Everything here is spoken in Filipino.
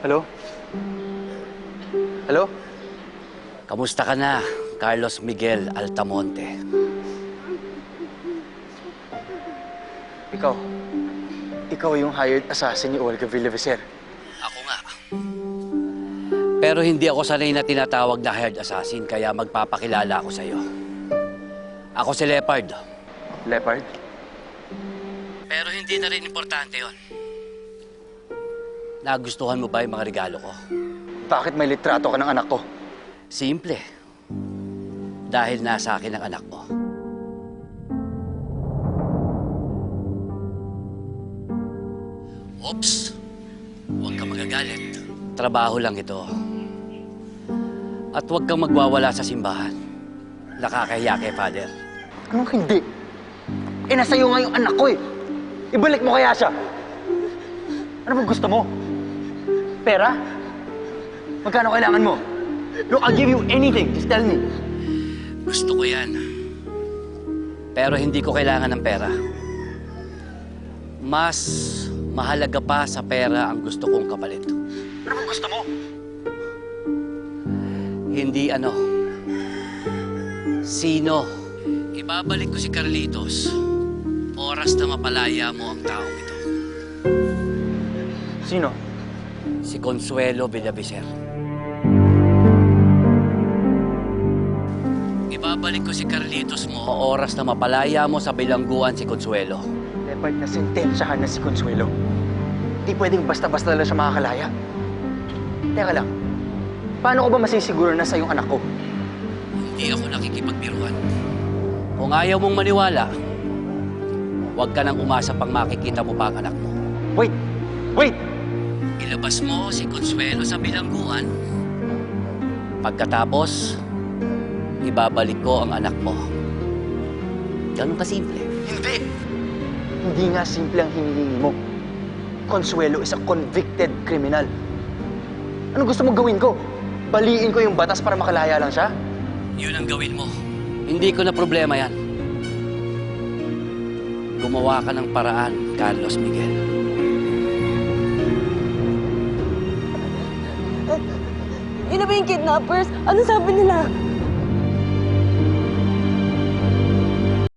Hello? Hello? Kamusta ka na, Carlos Miguel Altamonte? Ikaw. Ikaw yung hired assassin ni Olga Villavicer. Ako nga. Pero hindi ako sanay na tinatawag na hired assassin, kaya magpapakilala ako sa'yo. Ako si Leopard. Leopard? Pero hindi na rin importante yon. Nagustuhan mo ba yung mga regalo ko? Bakit may litrato ka ng anak ko? Simple. Dahil nasa akin ang anak mo. Oops! Huwag kang magagalit. Trabaho lang ito. At huwag kang magwawala sa simbahan. Nakakahiya kay Father. Anong hindi? Eh, nasa iyo nga yung anak ko eh. Ibalik mo kaya siya. Ano bang gusto mo? Pera? Magkano kailangan mo? Look, I'll give you anything. Just tell me. Gusto ko yan. Pero hindi ko kailangan ng pera. Mas mahalaga pa sa pera ang gusto kong kapalit. Ano bang gusto mo? Hindi ano. Sino? Ibabalik ko si Carlitos. Oras na mapalaya mo ang taong ito. Sino? Si Consuelo Villavicer. Ibabalik ko si Carlitos mo. O oras na mapalaya mo sa bilangguan si Consuelo. Leopard na sentensyahan na si Consuelo. Di pwedeng basta-basta lang siya makakalaya. Teka lang. Paano ko ba masisiguro na sa yung anak ko? Hindi ako nakikipagbiruan. Kung ayaw mong maniwala, huwag ka nang umasa pang makikita mo pa ang anak mo. Wait! Wait! Ilabas mo si Consuelo sa bilangguan. Pagkatapos, ibabalik ko ang anak mo. Ganun kasimple. Hindi! Hindi nga simple ang hinihingi mo. Consuelo is a convicted criminal. Ano gusto mo gawin ko? Baliin ko yung batas para makalaya lang siya? Yun ang gawin mo. Hindi ko na problema yan. Gumawa ka ng paraan, Carlos Miguel. Yun na ba yung kidnappers? Ano sabi nila?